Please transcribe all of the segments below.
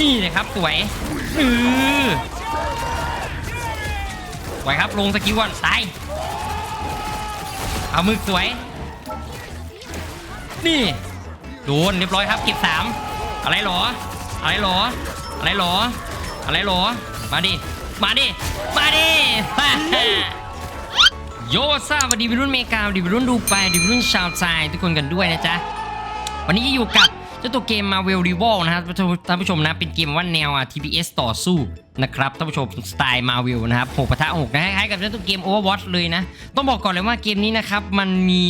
นี่เลยครับสวยเออสวยครับลงสกิลก่อนตายเอามือสวย นี่โดนเรียบร้อยครับเก็บสามอะไรหรอ อะไรหรอ อะไรหรอ อะไรหรอ มาดิ มาดิ มาดิโยซ่าวัสดีวัยรุ่นเมกาวัสดีวัยรุ่นดูไปวัสดีวัยรุ่นชาวไทยทุกคนกันด้วยนะจ๊ะ วันนี้อยู่กับ จ้าตัวเกม Marvel Rival นะครับท่านผู้ชมนะเป็นเกมว่าแนวอะ TPS ต่อสู้นะครับท่านผู้ชมสไตล์ Marvel นะครับ6ปะทะ6นะคล้ายๆกับเจ้าตัวเกม Overwatch เลยนะ ต้องบอกก่อนเลยว่าเกมนี้นะครับมันมี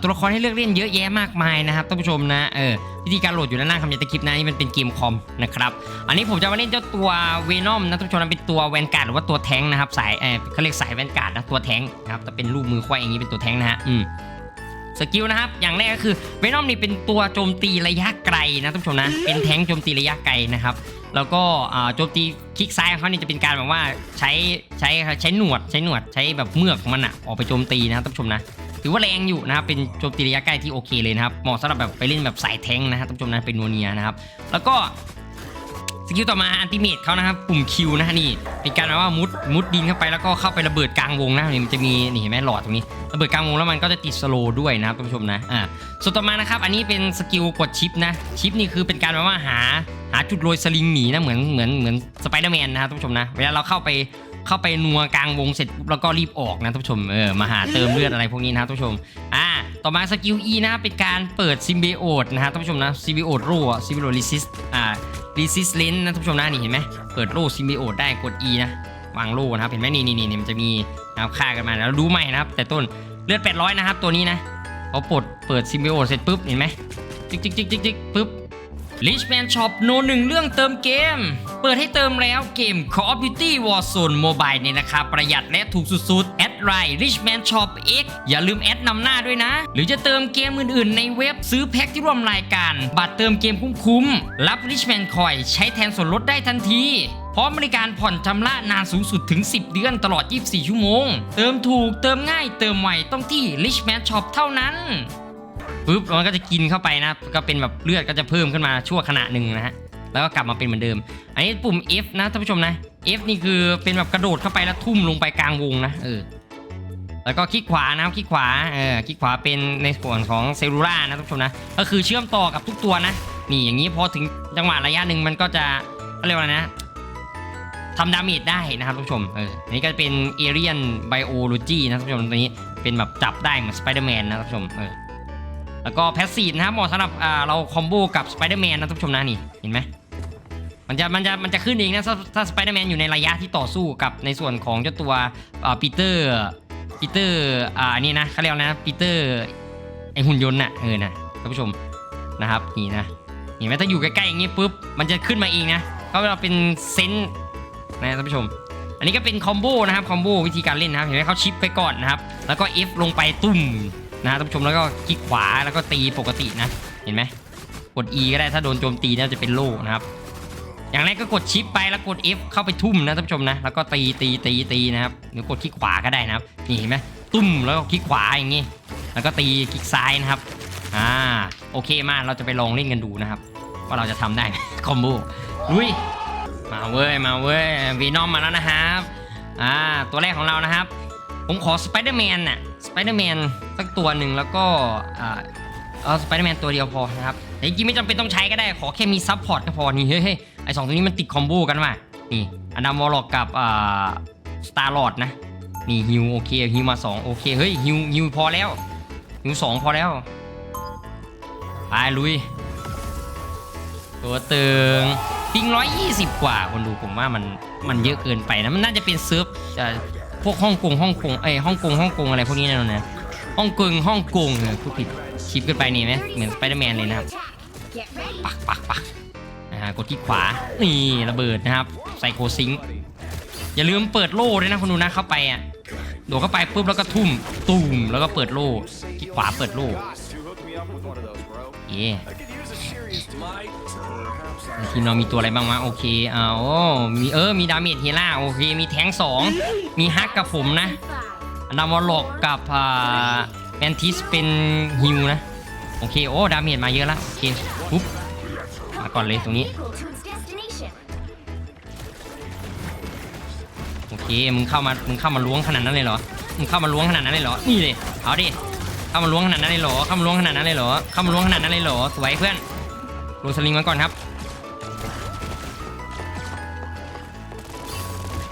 ตัวละครให้เลือกเล่นเยอะแยะมากมายนะครับท่านผู้ชมนะเออวิธีการโหลดอยู่ด้านล่างคำยันตะคลิปนะนี่มันเป็นเกมคอมนะครับอันนี้ผมจะมาเล่นเจ้าตัว Venom นะท่านผู้ชมนะเป็นตัวแวนการ์ดหรือว่าตัวแท้งนะครับสายเออเขาเรียกสายแวนการ์ดนะตัวแท้งนะครับแต่เป็นรูปมือควายอย่างนี้เป็นตัวแท้งนะฮะอืม สกิลนะครับ อย่างแรกก็คือเวนอมนี่เป็นตัวโจมตีระยะไกลนะท่านผู้ชมนะ เป็นแท้งโจมตีระยะไกลนะครับ แล้วก็อ่าโจมตีคลิกซ้ายของเขานี่จะเป็นการแบบว่าใช้ใช้ใช้หนวดใช้หนวดใช้แบบเมือกของมันอะออกไปโจมตีนะครับท่านผู้ชมนะถือว่าแรงอยู่นะครับ เป็นโจมตีระยะใกล้ที่โอเคเลยนะครับ เหมาะสำหรับแบบไปเล่นแบบสายแท้งนะครับท่านผู้ชมนะเป็นนัวเนียนะครับ แล้วก็ส กิลต่อมาอันติเมตเขานะครับปุ่มคิวนะฮะนี่เป็นการแบบว่ามุดมุดดินเข้าไปแล้วก็เข้าไประเบิดกลางวงนะนี่มันจะมีนี่เห็นไหมหลอดตรงนี้ระเบิดกลางวงแล้วมันก็จะติดสโลด้วยนะครับท่านผู้ชมนะอ่าส่วนต่อมานะครับอันนี้เป็นสกิลกดชิปนะชิปนี่คือเป็นการแบบว่าหาหาจุดโรยสลิงหนีนะเหมือนเหมือนเหมือนสไปเดอร์แมนนะครับท่านผู้ชมนะเวลาเราเข้าไปเข้าไปนัวกลางวงเสร็จปุ๊บแล้วก็รีบออกนะท่านผู้ชมเออมาหาเติมเลือดอะไรพวกนี้นะครับท่านผู้ชมอ่าต่อมาสกิล E นะเป็นการเปิดซิมเบโอดนะฮะท่านผู้ชมนะซิมเบโอดโร่ซิมเบโอดรีซิสอ่า รีซิสเลนนะทุกผู้ชมนะนี่เห็นไหมเปิดโล่ซิมบิโอตได้กด E นะวางโล่นะครับเห็นไหมนี่นี่นี่มันจะมีนะครับค่ากันมาแล้วรู้ใหม่นะครับ แต่ต้นเลือด800นะครับตัวนี้นะพอปลดเปิดซิมบิโอตเสร็จปุ๊บเห็นไหมจิกจิกจิกจิกจิกปุ๊บ Richman Shop โนหนึ่งเรื่องเติมเกม เปิดให้เติมแล้วเกม Call of Duty Warzone Mobile ในราคาประหยัดและถูกสุดๆ แอดไลน์ Richman Shop X อย่าลืมแอดนำหน้าด้วยนะ หรือจะเติมเกมอื่นๆ ในเว็บซื้อแพ็คที่ร่วมรายการ บัตรเติมเกมคุ้มๆ รับ Richman Coin ใช้แทนส่วนลดได้ทันทีพร้อมบริการผ่อนชำระนานสูงสุดถึง 10 เดือนตลอด 24 ชั่วโมง เติมถูก เติมง่าย เติมไวต้องที่ Richman Shop เท่านั้น ปุ๊บมันก็จะกินเข้าไปนะก็เป็นแบบเลือดก็จะเพิ่มขึ้นมาชั่วขณะหนึ่งนะฮะแล้วก็กลับมาเป็นเหมือนเดิม อันนี้ปุ่ม F นะท่านผู้ชมนะ F นี่คือเป็นแบบกระโดดเข้าไปแล้วทุ่มลงไปกลางวงนะเออแล้วก็คลิกขวานะคลิกขวาเออคลิกขวาเป็นในส่วนของเซลลูล่านะท่านผู้ชมนะก็คือเชื่อมต่อกับทุกตัวนะนี่อย่างนี้พอถึงจังหวะระยะหนึ่งมันก็จะเขาเรียกว่านะทำดาเมจได้นะครับท่านผู้ชมเอออันนี้ก็เป็นเอเรียนไบโอโลจีนะท่านผู้ชมตัวนี้เป็นแบบจับได้เหมือนสไปเดอร์แมนนะท่านผู้ชมเออ แล้วก็แพสซีฟนะครับเหมาะสำหรับเราคอมโบกับสไปเดอร์แมนนะท่านผู้ชมนะนี่เห็นไหมมันจะมันจะมันจะขึ้นเองนะถ้าสไปเดอร์แมนอยู่ในระยะที่ต่อสู้กับในส่วนของเจ้าตัวปีเตอร์ปีเตอร์อ่าอันนี่นะเขาเรียกนะปีเตอร์ไอหุ่นยนต์น่ะเออนะท่านผู้ชมนะครับนี่นะเห็นไหมถ้าอยู่ใกล้ๆอย่างงี้ปุ๊บมันจะขึ้นมาเองนะเพราเราเป็นเซนส์นะท่านผู้ชม อันนี้ก็เป็นคอมโบนะครับคอมโบวิธีการเล่นนะครับเห็นไหมเขาชิปไปก่อนนะครับแล้วก็ F ลงไปตุ้ม นะท่านผู้ชมแล้วก็คลิกขวาแล้วก็ตีปกตินะ เห็นไหมกด E ก็ได้ถ้าโดนโจมตีน่าจะเป็นโล่นะครับอย่างแรกก็กดชิปไปแล้วกด F เข้าไปทุ่มนะท่านผู้ชมนะแล้วก็ตีตีตีตีนะครับหรือกดคลิกขวาก็ได้นะครับนี่เห็นไหมตุ้มแล้วก็คลิกขวาอย่างงี้แล้วก็ตีคลิกซ้ายนะครับอ่าโอเคมากเราจะไปลองเล่นกันดูนะครับ ว่าเราจะทำได้คอมโบลุยมาเว้ยมาเว้ยวีนอมมาแล้วนะครับอ่าตัวแรกของเรานะครับ ผมขอสไปเดอร์แมนน่ะ สไปเดอร์แมนสักตัวหนึ่งแล้วก็เอาสไปเดอร์แมนตัวเดียวพอนะครับแต่จริงไม่จำเป็นต้องใช้ก็ได้ขอแค่มีซับพอร์ตก็พอนี่เฮ้ยไอสองตัวนี้มันติดคอมโบกันว่ะนี่อันดามวอลล็อกกับอ่าสตาร์ลอดนะนี่ฮิวโอเคฮิวมา2โอเคเฮ้ยฮิวฮิวพอแล้วฮิวสองพอแล้วไปลุย ตัวเตึงปิง120กว่าคนดูผมว่ามันมันเยอะเกินไปนะมันน่าจะเป็นเซิร์ฟ พวกฮ่องกงฮ่องกงเอ้ยฮ่องกงฮ่องกงอะไรพวกนี้แน่นอนนะฮ่องกงฮ่องกงเออพูดผิดชิปกันไปนี่ไหมเหมือนสไปเดอร์แมนเลยนะครับปักปักปักนะฮะกดที่ขวานี่ระเบิดนะครับไซโคซิงอย่าลืมเปิดโล่ด้วยนะคุณดูนะเข้าไปอะโดดเข้าไปปุ๊บแล้วก็ทุ่มตูมแล้วก็เปิดโล่ที่ขวาเปิดโล่ to hook me up with one of those, bro. เย่ ทีมเรามีตัวอะไรบ้างวะโอเคเอามีเออมีดาเมจเฮล่าโอเคมีแทงสองมีฮักกับผมนะนาวอลกกับอ่าแอนทิสเป็นฮิวนะโอเคโอ้ดาเมจมาเยอะละโอเคปุ๊บมาก่อนเลยตรงนี้โอเคมึงเข้ามามึงเข้ามาล้วงขนาดนั้นเลยเหรอมึงเข้ามาล้วงขนาดนั้นเลยเหรอนี่เลยเอาดิเข้ามาล้วงขนาดนั้นเลยเหรอเข้ามาล้วงขนาดนั้นเลยเหรอเข้ามาล้วงขนาดนั้นเลยเหรอสวยเพื่อนโรสลิงมาก่อนครับ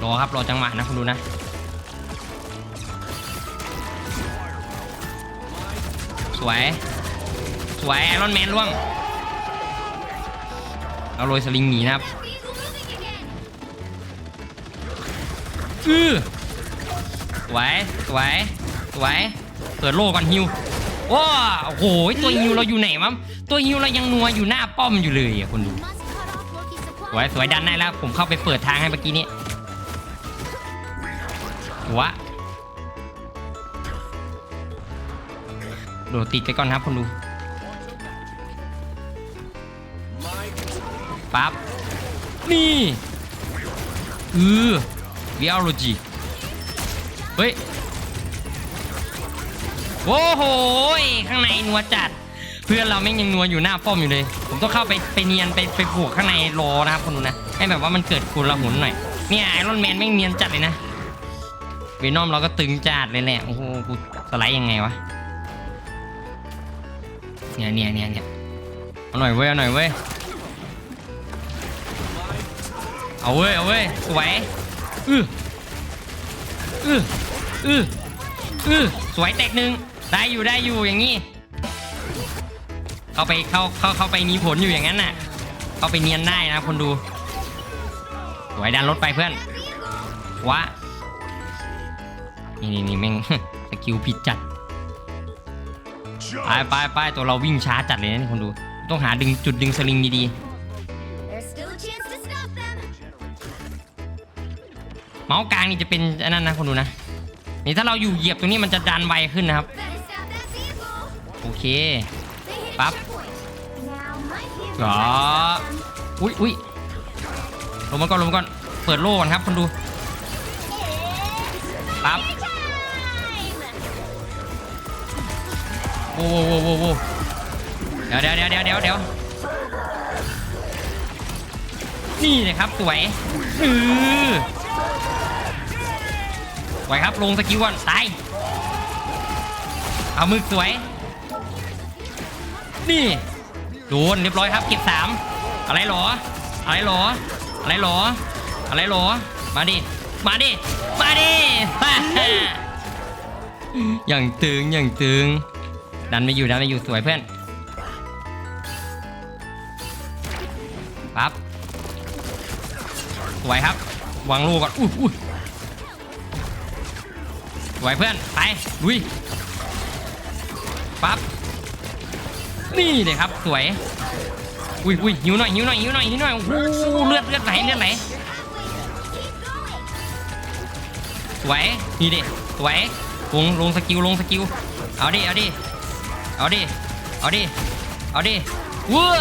รอครับ รอจังหวะนะคุณดูนะ สวย สวยไอรอนแมนล่วงเอาโรยสลิงหนีนะครับ อือสวย สวย สวย เปิดโล่ก่อนฮิวว้าโอ้โห ตัวฮิวเราอยู่ไหนวะตัวฮิวเรายังนัวอยู่หน้าป้อมอยู่เลยอะคนดูสวยสวยดันได้แล้ว ผมเข้าไปเปิดทางให้เมื่อกี้นี้ วะ โดดติดไปก่อนครับคนดูปั๊บ นี่อือวิออโลจีเฮ้ย โอ้โห ข้างในนัวจัด เพื่อนเราแม่งยังนัวอยู่หน้าป้อมอยู่เลย ผมต้องเข้าไปไปเนียนไปไปผูกข้างในรอนะครับคนดูนะ ให้แบบว่ามันเกิดกุณละหุนหน่อย เนี่ยไอรอนแมนแม่งเนียนจัดเลยนะ เวนอมเราก็ตึงจัดเลยแหละ โอ้โห กูสไลด์ยังไงวะ เนี่ยเนี่ยเนี่ยเนี่ยเอาหน่อยเว้ย เอาหน่อยเว้ย เอาเว้ย เอาเว้ย สวย อืออืออืออือสวยแตกหนึ่งได้อยู่ได้อยู่อย่างนี้ เข้าไปเข้าเข้าเข้าไปมีผลอยู่อย่างนั้นน่ะ เข้าไปเนียนได้นะคนดู สวยดันรถไปเพื่อนวะ นี่นี่นี่แม่ง สกิลผิดจัด ไปไปไปตัวเราวิ่งช้าจัดเลยนะนี่คนดู ต้องหาดึงจุดดึงสลิงดี There's still a chance to stop them. ๆเมาส์กลางนี่จะเป็นอันนั้นนะคนดูนะ นี่ถ้าเราอยู่เหยียบตรงนี้มันจะดันไวขึ้นนะครับ Better stop that vehicle. โอเค They hit Bắp. a checkpoint. Now my hero ก็ has them. อุ้ยอุ้ยลงมาก่อนลงมาก่อน เปิดโล่ก่อนครับคนดู ปั๊บ Time. โว้โว้โว้โว้เดี๋ยวเดี๋ยวเดี๋ยวเดี๋ยวเดี๋ยวนี่เลยครับสวยอือสวยครับลงสกิลก่อนตายเอามือสวย นี่โดนเรียบร้อยครับเก็บสามอะไรหรอ อะไรหรอ อะไรหรอ อะไรหรอ มาดิ มาดิ มาดิ อย่างตึงอย่างตึง ดันไม่อยู่ดันไม่อยู่สวยเพื่อนปั๊บสวยครับวางลูกก่อนอุ้ยอุ้ยสวยเพื่อนไปลุยปั๊บนี่เลยครับสวยอุ้ยอุ้ยหิวหน่อยหิวหน่อยหิวหน่อยหิวหน่อยโอ้โหเลือดเลือดไหลเลือดไหลสวยนี่ดิสวยลงลงสกิลลงสกิลเอาดิเอาดิ เอาดิ เอาดิ เอาดิเว้อ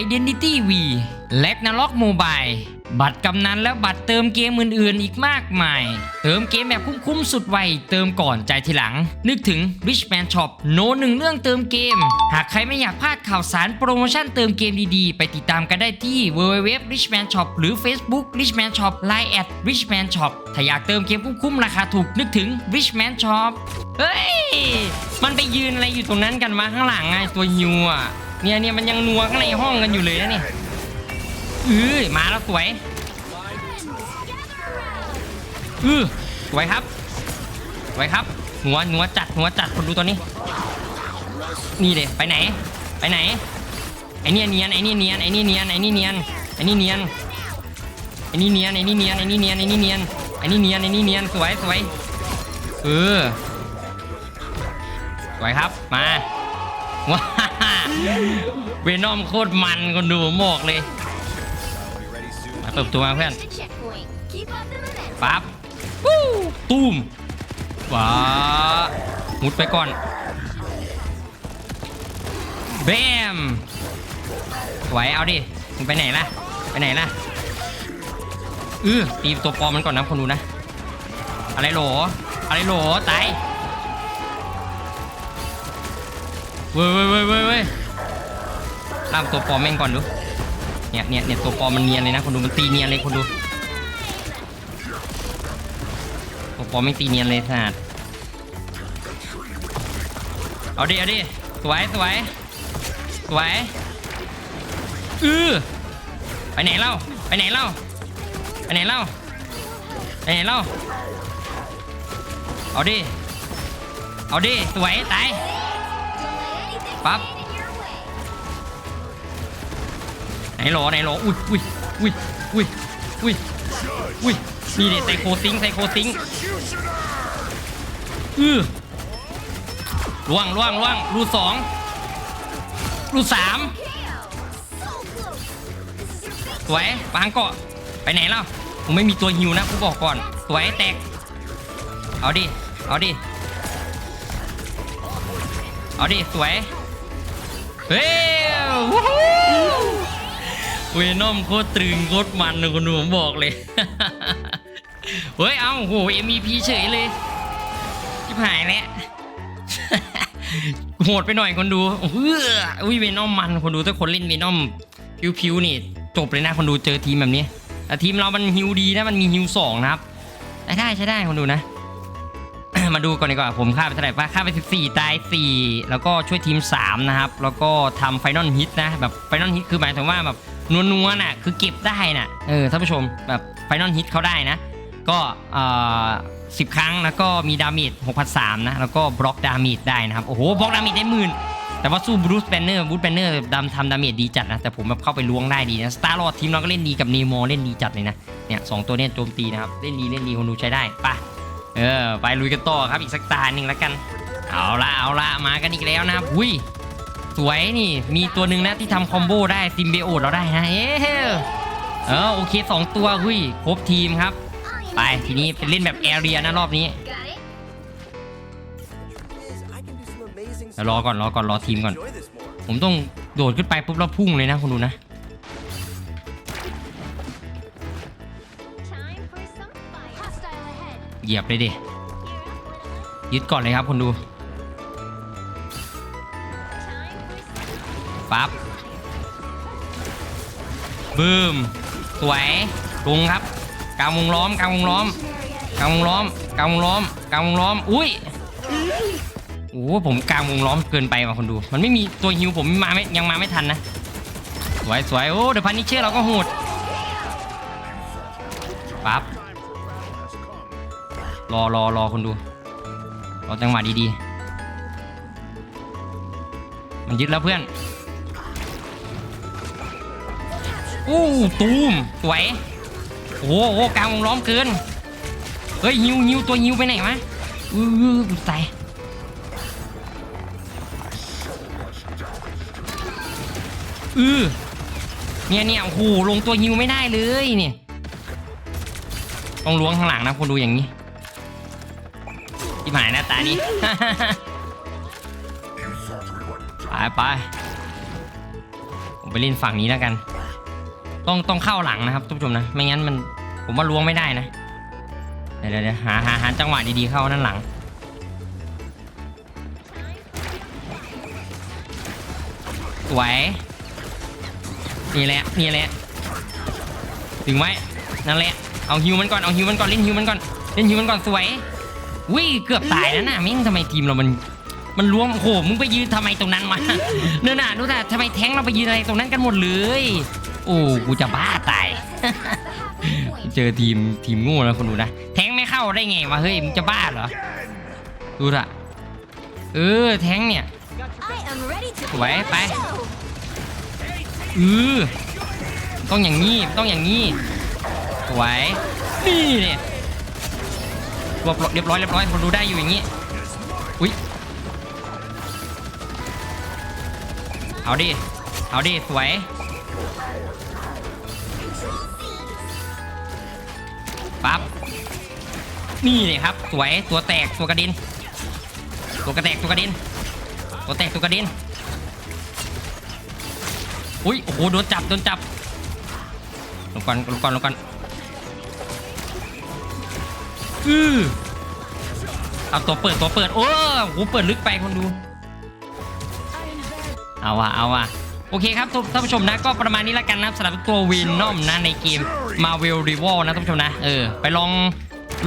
Identity V และ Ragnarok Mobile บัตรกำนันและบัตรเติมเกมอื่นๆ อีกมากมาย เติมเกมแบบคุ้มๆสุดไว เติมก่อนใจทีหลัง นึกถึง Richman Shop โนหนึ่งเรื่องเติมเกม หากใครไม่อยากพลาดข่าวสารโปรโมชั่นเติมเกมดีๆ ไปติดตามกันได้ที่ www richman shop หรือ Facebook richman shop line at richman shop ถ้าอยากเติมเกมคุ้มๆราคาถูกนึกถึง richman shop เฮ้ย มันไปยืนอะไรอยู่ตรงนั้นกันมาข้างหลังไงตัวฮิวอะ เนี่ยเนี่ยมันยังนัวข้างในห้องกันอยู่เลยนะนี่ยอือมาแล้วสวยอือสวยครับสวยครับหัวหัวจัดหัวจัดคนดูตัวนี้ นี่เลยไปไหน ไปไหนไอเนี่ยเนียนไอเนี่ยเนียนไอเนี่ยเนียนไอเนี่ยเนียนไอเนี่ยเนียนไอนี่เนียนไอนี่เนียนไอนี่เนียนไอนี่เนียนไอนี่เนียนไอนี่เนียนสวยสวยเออสวยครับมาว้า เวนอมโคตรมันคนดูผมบอกเลย มาเปิดประตัวมาเพื่อนปั๊บวู้ตูมว้ามุดไปก่อนเบมไหวเอาดิมึงไปไหนล่ะ ไปไหนล่ะเออตีตัวปลอมมันก่อนนะคนดูนะ อะไรโหลอะไรโหลตาย เว้ยเว้ยเว้ยเว้ยเว้ยล่ามตัวปลอมแม่งก่อนดู เนี่ยเนี่ยเนี่ยตัวปลอมมันเนียนเลยนะคนดูมันตีเนียนเลยคนดู ตัวปลอมไม่ตีเนียนเลยสัตว์เอาดิเอาดิสวยสวยสวยอือไปไหนเล่าไปไหนเล่าไปไหนเล่าไปไหนเล่าเอาดิ เอาดิ สวย ตาย Don't let anything Pop. stand in your way. ไหนหรอไหนหรออุ้ยอุ้ยอุ้ยอุ้ยอุ้ยอุ้ยนี่ดิไซโคซิงไซโคซิงอือล่วงล่วงล่วงรูสองรูสามสวยปางเกาะไปไหนเล่าผมไม่มีตัวฮิวนะกูบอกก่อน สวยแตก เอาดิ เอาดิ เอาดิ สวย เฮ้ยวู้ฮู้เวนอมโคตรตรึงโคตรมันเลยคนดูผมบอกเลย เฮ้ย เอาโห MVP เฉยเลยชิบหายแล้วโหดไปหน่อยคนดูเฮ้ออุ้ยเวนอมมันคนดูถ้าคนเล่นเวนอมพิวๆนี่ จบเลยนะคนดูเจอทีมแบบนี้แต่ทีมเรามันฮิวดีนะมันมีฮิวสองนะครับใช้ได้ใช้ได้คนดูนะ มาดูก่อนดีกว่าผมฆ่าไปเท่าไหร่ปะฆ่าไป 14 ตาย 4 แล้วก็ช่วยทีม 3 นะครับ แล้วก็ทำไฟนอลฮิตนะ แบบไฟนอลฮิตคือหมายถึงว่าแบบนัวๆน่ะคือเก็บได้น่ะเออท่านผู้ชมแบบไฟนอลฮิตเขาได้นะ ก็เอ่อสิบครั้งแล้วก็มีดาเมจ6,300นะแล้วก็บล็อกดาเมจได้นะครับ โอ้โหบล็อกดาเมจได้หมื่นแต่ว่าสู้บรูซแบนเนอร์บรูซแบนเนอร์ดำทำดาเมจดีจัดนะ แต่ผมแบบเข้าไปล้วงได้ดีนะสตาร์ลอดทีมเราก็เล่นดีกับเนโมเล่นดีจัดเลยนะเนี่ยสองตัวเนี้ยโจมตีนะครับเล่นดีเล่นดีคนดูใช้ได้ปะ เออไปลุยกันต่อครับอีกสักตาหนึ่งแล้วกัน เอาละเอาละมากันอีกแล้วนะครับอุ้ยสวยนี่มีตัวหนึ่งนะที่ทำคอมโบได้ซิมเบโอดเราได้นะเอ๊ะเออโอเคสองตัวหุ้ยครบทีมครับ ไปทีนี้เป็นเล่นแบบแอเรียนะรอบนี้เดี๋ยวรอก่อนรอก่อนรอทีมก่อน ผมต้องโดดขึ้นไปปุ๊บแล้วพุ่งเลยนะคุณดูนะ เหยียบเลยดิ ยึดก่อนเลยครับคุณดู ปั๊บบึ้มสวยลงครับกลางวงล้อมกลางวงล้อมกลางวงล้อมกลางวงล้อมกลางวงล้อม อุ้ยโอ้โหผมกลางวงล้อมเกินไปว่ะคนดู มันไม่มีตัวฮิวผมมาไม่ยังมาไม่ทันนะ สวยสวยโอ้เดี๋ยวพันนิเชื่อเราก็โหดปั๊บ รอรอรอคนดู รอจังหวะดีๆ มันยึดแล้วเพื่อน อู้ตูมสวย โอ้โหกลางวงล้อมเกิน เฮ้ยฮิวฮิวตัวฮิวไปไหนวะอื้อกูตายอือเนี่ยเนี่ยโอ้โหลงตัวฮิวไม่ได้เลยเนี่ย ต้องล้วงข้างหลังนะคนดูอย่างนี้ หมายหน้าตานี้ ไปไปผมไปเล่นฝั่งนี้แล้วกัน ต้องต้องเข้าหลังนะครับทุกผู้ชมนะ ไม่งั้นมันผมว่าล้วงไม่ได้นะเดี๋ยวเดี๋ยวเดี๋ยวหาหาหาจังหวะดีๆเข้านั่นหลัง สวย นี่แหละ นี่แหละ ถึงไว้ นั่นแหละ เอาฮิวมันก่อน เอาฮิวมันก่อน เล่นฮิวมันก่อน เล่นฮิวมันก่อนสวย วิเกือบตายแล้วนะมิ่งทำไมทีมเรามันมันรวมโอ้โหมึงไปยืนทำไมตรงนั้นวะเนื้อหนาดูแต่ทำไมแท้งเราไปยืนอะไรตรงนั้นกันหมดเลย โอ้กูจะบ้าตาย เจอทีมทีมโงูแล้วคนดูนะแท้งไม่เข้าได้ไงวะเฮ้ยมึงจะบ้าเหรอดูเถอะเออแท้งเนี่ย I am ready to สวยไปเออต้องอย่างนี้ต้องอย่างนี้สวยนี่เนี่ย รวบเรียบร้อยเรียบร้อยคนดูได้อยู่อย่างนี้อุ้ยเอาดิเอาดิสวยปั๊บนี่เลยครับสวยตัวแตกตัวกระด็นตัวกระแตกตัวกระด็นตัวแตกตัวกระด็นอุ้ยโอ้โหโดนจับโดนจับลงก่อนลงก่อนลงก่อน อือเอาตัวเปิดตัวเปิด โอ้โหเปิดลึกไปคนดู เอาว่ะเอาว่ะโอเคครับทุกท่านผู้ชมนะก็ประมาณนี้ล้วกันนะครับสำหรับตัววินนอมนะในเกม Marvel Rival นะท่านผู้ชมนะเออไปลอง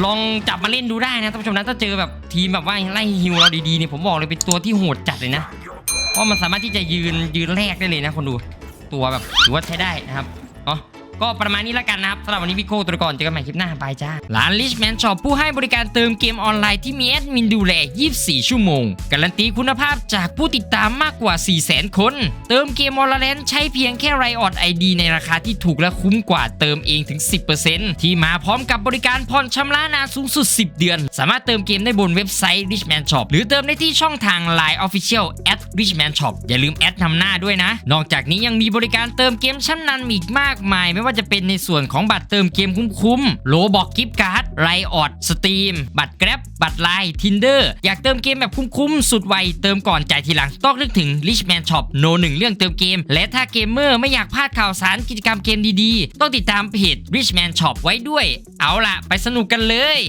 ลองจับมาเล่นดูได้นะท่านผู้ชมนะถ้าเจอแบบทีมแบบว่าไล่ฮิวเราดีๆเนี่ยผมบอกเลยเป็นตัวที่โหดจัดเลยนะเพราะมันสามารถที่จะยืนยืนแรกได้เลยนะคนดู ตัวแบบถือว่าใช้ได้นะครับเนาะ ก็ประมาณนี้แล้วกันนะครับสำหรับวันนี้พี่โก้ตัวก่อนเจอกันใหม่คลิปหน้าบายจ้าร้าน Richman Shop ผู้ให้บริการเติมเกมออนไลน์ที่มีแอดมินดูแล 24 ชั่วโมง การันตีคุณภาพจากผู้ติดตามมากกว่า 400,000 คน เติมเกมออนไลน์ใช้เพียงแค่ไรออดไอดีในราคาที่ถูกและคุ้มกว่าเติมเองถึง 10%ที่มาพร้อมกับบริการผ่อนชำระนานสูงสุด 10 เดือน สามารถเติมเกมได้บนเว็บไซต์ Richman Shop หรือเติมได้ที่ช่องทาง Line Official at Richman Shop อย่าลืมแอดนำหน้าด้วยนะ นอกจากนี้ยังมีบริการเติมเกมชั้นนำอีกมากมายไม่ว่าจะเป็นในส่วนของบัตรเติมเกมคุ้มๆโลบอกกิฟต์การ์ดไรออดสตรีมบัตรแกร็บบัตรไลน์ทินเดอร์อยากเติมเกมแบบคุ้มๆสุดไวเติมก่อนจ่ายทีหลังต้องนึกถึง Richman Shop โนหนึ่งเรื่องเติมเกม และถ้าเกมเมอร์ไม่อยากพลาดข่าวสารกิจกรรมเกมดีๆ ต้องติดตามเพจ Richman Shop ไว้ด้วย เอาล่ะ ไปสนุกกันเลย